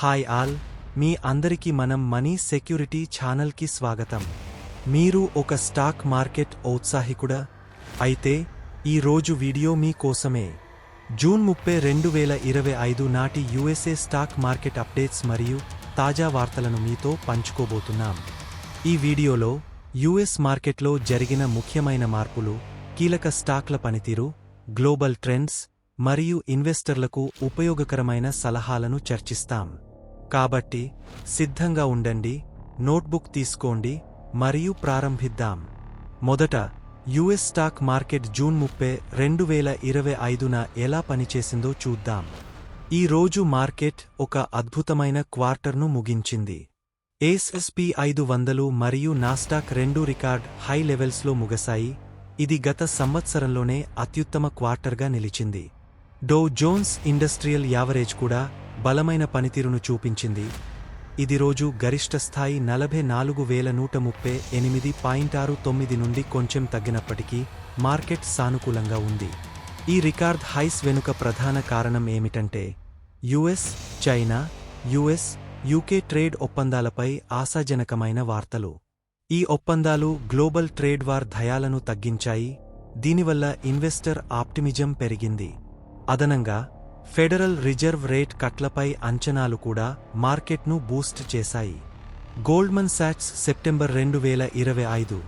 Hi all మీ అందరికీ మనం money security ఛానల్కి స్వాగతం. మీరు ఒక స్టాక్ మార్కెట్ ఔత్సాహికుడా? అయితే ఈ రోజు వీడియో మీ కోసమే. జూన్ ముప్పై రెండు వేల ఇరవై ఐదు నాటి యుఎస్ఏ స్టాక్ మార్కెట్ అప్డేట్స్ మరియు తాజా వార్తలను మీతో పంచుకోబోతున్నాం. ఈ వీడియోలో యుఎస్ మార్కెట్లో జరిగిన ముఖ్యమైన మార్పులు కీలక స్టాక్ల పనితీరు గ్లోబల్ ట్రెండ్స్ మరియు ఇన్వెస్టర్లకు ఉపయోగకరమైన సలహాలను చర్చిస్తాం. కాబట్టి సిద్ధంగా ఉండండి నోట్బుక్ తీసుకోండి మరియు ప్రారంభిద్దాం. మొదట యుఎస్ స్టాక్ మార్కెట్ జూన్ ముప్పై రెండు వేల ఇరవై ఐదున ఎలా పనిచేసిందో చూద్దాం. ఈ రోజు మార్కెట్ ఒక అద్భుతమైన క్వార్టర్ను ముగించింది. ఎస్ఎస్పి ఐదు వందలు మరియు నాస్టాక్ రెండు రికార్డ్ హై లెవెల్స్లో ముగసాయి ఇది గత సంవత్సరంలోనే అత్యుత్తమ క్వార్టర్గా నిలిచింది. డో జోన్స్ ఇండస్ట్రియల్ యావరేజ్ కూడా బలమైన పనితీరును చూపించింది. ఇది రోజు గరిష్ట స్థాయి నలభై నాలుగు వేల నూట ముప్పై ఎనిమిది పాయింట్ ఆరు తొమ్మిది నుండి కొంచెం తగ్గినప్పటికీ మార్కెట్ సానుకూలంగా ఉంది. ఈ రికార్డ్ హైస్ వెనుక ప్రధాన కారణం ఏమిటంటే US China US UK trade ఒప్పందాలపై ఆశాజనకమైన వార్తలు. ఈ ఒప్పందాలు గ్లోబల్ ట్రేడ్ వార్ భయాలను తగ్గించాయి. దీనివల్ల ఇన్వెస్టర్ ఆప్టిమిజం పెరిగింది. అదనంగా ఫెడరల్ రిజర్వ్ రేట్ కట్లపై అంచనాలు కూడా మార్కెట్ను బూస్ట్ చేశాయి. గోల్డ్మన్ సాట్స్ సెప్టెంబర్ రెండు వేల ఇరవై ఐదు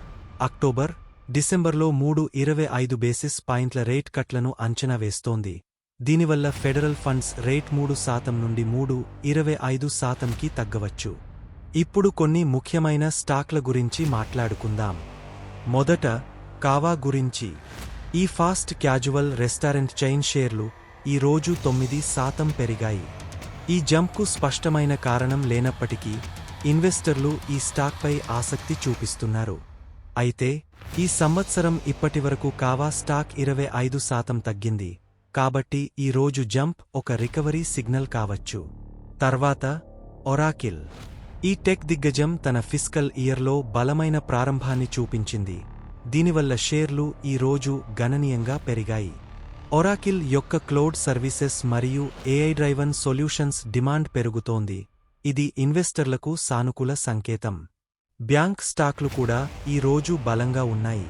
అక్టోబర్ డిసెంబర్లో మూడు ఇరవై ఐదు బేసిస్ పాయింట్ల రేట్ కట్లను అంచనా వేస్తోంది. దీనివల్ల ఫెడరల్ ఫండ్స్ రేట్ మూడు శాతం నుండి మూడు ఇరవై ఐదు శాతంకి తగ్గవచ్చు. ఇప్పుడు కొన్ని ముఖ్యమైన స్టాక్ల గురించి మాట్లాడుకుందాం. మొదట కావా గురించి. ఈ ఫాస్ట్ క్యాజువల్ రెస్టారెంట్ చైన్ షేర్లు ఈ రోజు తొమ్మిది శాతం పెరిగాయి. ఈ జంప్కు స్పష్టమైన కారణం లేనప్పటికీ ఇన్వెస్టర్లు ఈ స్టాక్పై ఆసక్తి చూపిస్తున్నారు. అయితే ఈ సంవత్సరం ఇప్పటివరకు కావా స్టాక్ ఇరవై ఐదు శాతం తగ్గింది. కాబట్టి ఈ రోజు జంప్ ఒక రికవరీ సిగ్నల్ కావచ్చు. తర్వాత ఒరాకిల్. ఈ టెక్ దిగ్గజం తన ఫిస్కల్ ఇయర్లో బలమైన ప్రారంభాన్ని చూపించింది. దీనివల్ల షేర్లు ఈ రోజు గణనీయంగా పెరిగాయి. ఒరాకిల్ యొక్క క్లౌడ్ సర్వీసెస్ మరియు ఏఐ డ్రైవన్ సొల్యూషన్స్ డిమాండ్ పెరుగుతోంది. ఇది ఇన్వెస్టర్లకు సానుకూల సంకేతం. బ్యాంక్ స్టాక్లు కూడా ఈ రోజు బలంగా ఉన్నాయి.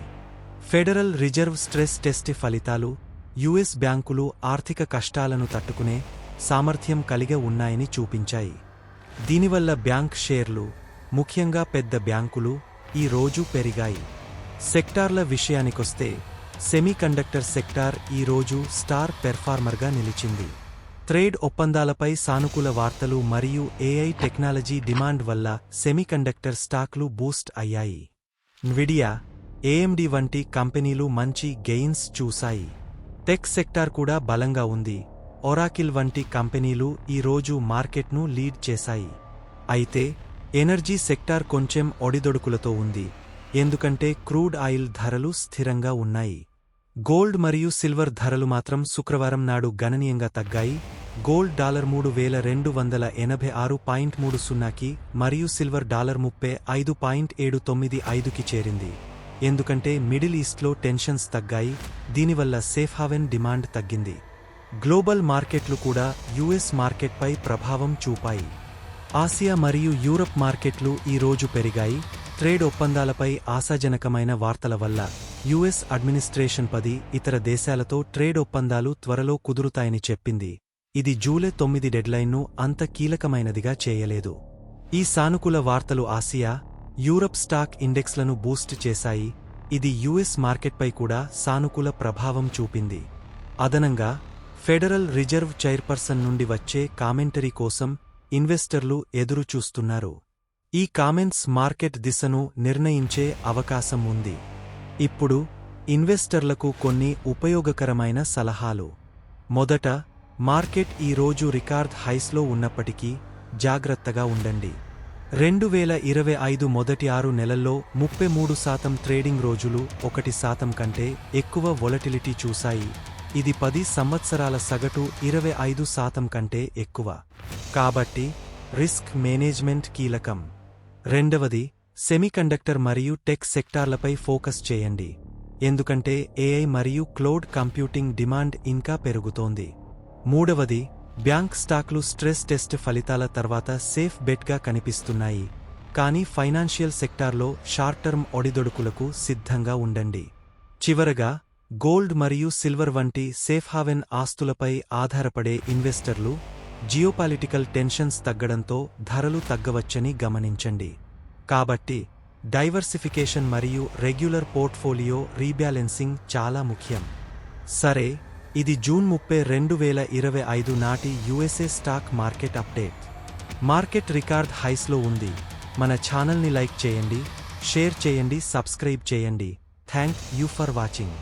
ఫెడరల్ రిజర్వ్ స్ట్రెస్ టెస్ట్ ఫలితాలు యుఎస్ బ్యాంకులు ఆర్థిక కష్టాలను తట్టుకునే సామర్థ్యం కలిగి ఉన్నాయని చూపించాయి. దీనివల్ల బ్యాంక్ షేర్లు ముఖ్యంగా పెద్ద బ్యాంకులు ఈ రోజు పెరిగాయి. సెక్టార్ల విషయానికొస్తే సెమీకండక్టర్ సెక్టార్ ఈ రోజు స్టార్ పెర్ఫార్మర్గా నిలిచింది. ట్రేడ్ ఒప్పందాలపై సానుకూల వార్తలు మరియు ఏఐ టెక్నాలజీ డిమాండ్ వల్ల సెమీకండక్టర్ స్టాక్లు బూస్ట్ అయ్యాయి. న్విడియా ఏఎండి వంటి కంపెనీలు మంచి గెయిన్స్ చూశాయి. టెక్ సెక్టార్ కూడా బలంగా ఉంది. ఒరాకిల్ వంటి కంపెనీలు ఈ రోజు మార్కెట్ను లీడ్ చేశాయి. అయితే ఎనర్జీ సెక్టార్ కొంచెం ఒడిదొడుకులతో ఉంది. ఎందుకంటే క్రూడ్ ఆయిల్ ధరలు స్థిరంగా ఉన్నాయి. గోల్డ్ మరియు సిల్వర్ ధరలు మాత్రం శుక్రవారం నాడు గణనీయంగా తగ్గాయి. గోల్డ్ డాలర్ మూడు వేల రెండు వందల ఎనభై ఆరు పాయింట్ మూడు సున్నాకి మరియు సిల్వర్ డాలర్ ముప్పై ఐదు పాయింట్ ఏడు తొమ్మిది ఐదుకి చేరింది. ఎందుకంటే మిడిల్ ఈస్ట్లో టెన్షన్స్ తగ్గాయి. దీనివల్ల సేఫ్ హావెన్ డిమాండ్ తగ్గింది. గ్లోబల్ మార్కెట్లు కూడా యుఎస్ మార్కెట్పై ప్రభావం చూపాయి. ఆసియా మరియు యూరప్ మార్కెట్లు ఈ రోజు పెరిగాయి. ట్రేడ్ ఒప్పందాలపై ఆశాజనకమైన వార్తల వల్ల యుఎస్ అడ్మినిస్ట్రేషన్ పది ఇతర దేశాలతో ట్రేడ్ ఒప్పందాలు త్వరలో కుదురుతాయని చెప్పింది. ఇది జూలై తొమ్మిది డెడ్లైన్ను అంత కీలకమైనదిగా చేయలేదు. ఈ సానుకూల వార్తలు ఆసియా యూరప్ స్టాక్ ఇండెక్స్లను బూస్ట్ చేశాయి. ఇది యుఎస్ మార్కెట్పై కూడా సానుకూల ప్రభావం చూపింది. అదనంగా ఫెడరల్ రిజర్వ్ చైర్పర్సన్ నుండి వచ్చే కామెంటరీ కోసం ఇన్వెస్టర్లు ఎదురుచూస్తున్నారు. ఈ కామెంట్స్ మార్కెట్ దిశను నిర్ణయించే అవకాశం ఉంది. ఇప్పుడు ఇన్వెస్టర్లకు కొన్ని ఉపయోగకరమైన సలహాలు. మొదట మార్కెట్ ఈ రోజు రికార్డ్ హైస్లో ఉన్నప్పటికీ జాగ్రత్తగా ఉండండి. రెండు వేల ఇరవై ఐదు మొదటి ఆరు నెలల్లో ముప్పై మూడు శాతం ట్రేడింగ్ రోజులు ఒకటి శాతం కంటే ఎక్కువ వొలటిలిటీ చూశాయి. ఇది పది సంవత్సరాల సగటు ఇరవై ఐదు శాతం కంటే ఎక్కువ. కాబట్టి రిస్క్ మేనేజ్మెంట్ కీలకం. రెండవది సెమీకండక్టర్ మరియు టెక్ సెక్టార్లపై ఫోకస్ చేయండి. ఎందుకంటే ఏఐ మరియు క్లౌడ్ కంప్యూటింగ్ డిమాండ్ ఇంకా పెరుగుతోంది. మూడవది బ్యాంక్ స్టాక్లు స్ట్రెస్ టెస్ట్ ఫలితాల తర్వాత సేఫ్ బెట్గా కనిపిస్తున్నాయి. కానీ ఫైనాన్షియల్ సెక్టార్లో షార్ట్ టర్మ్ ఒడిదొడుకులకు సిద్ధంగా ఉండండి. చివరగా గోల్డ్ మరియు సిల్వర్ వంటి సేఫ్ హావెన్ ఆస్తులపై ఆధారపడే ఇన్వెస్టర్లు జియోపాలిటికల్ టెన్షన్స్ తగ్గడంతో ధరలు తగ్గవచ్చని గమనించండి. కాబట్టి డైవర్సిఫికేషన్ మరియు రెగ్యులర్ పోర్ట్ఫోలియో రీబ్యాలెన్సింగ్ చాలా ముఖ్యం. సరే ఇది జూన్ ముప్పై రెండు వేల ఇరవై ఐదు నాటి USA stock market update. Market record హైస్లో ఉంది. మన ఛానల్ని లైక్ చేయండి షేర్ చేయండి సబ్స్క్రైబ్ చేయండి. Thank you for watching.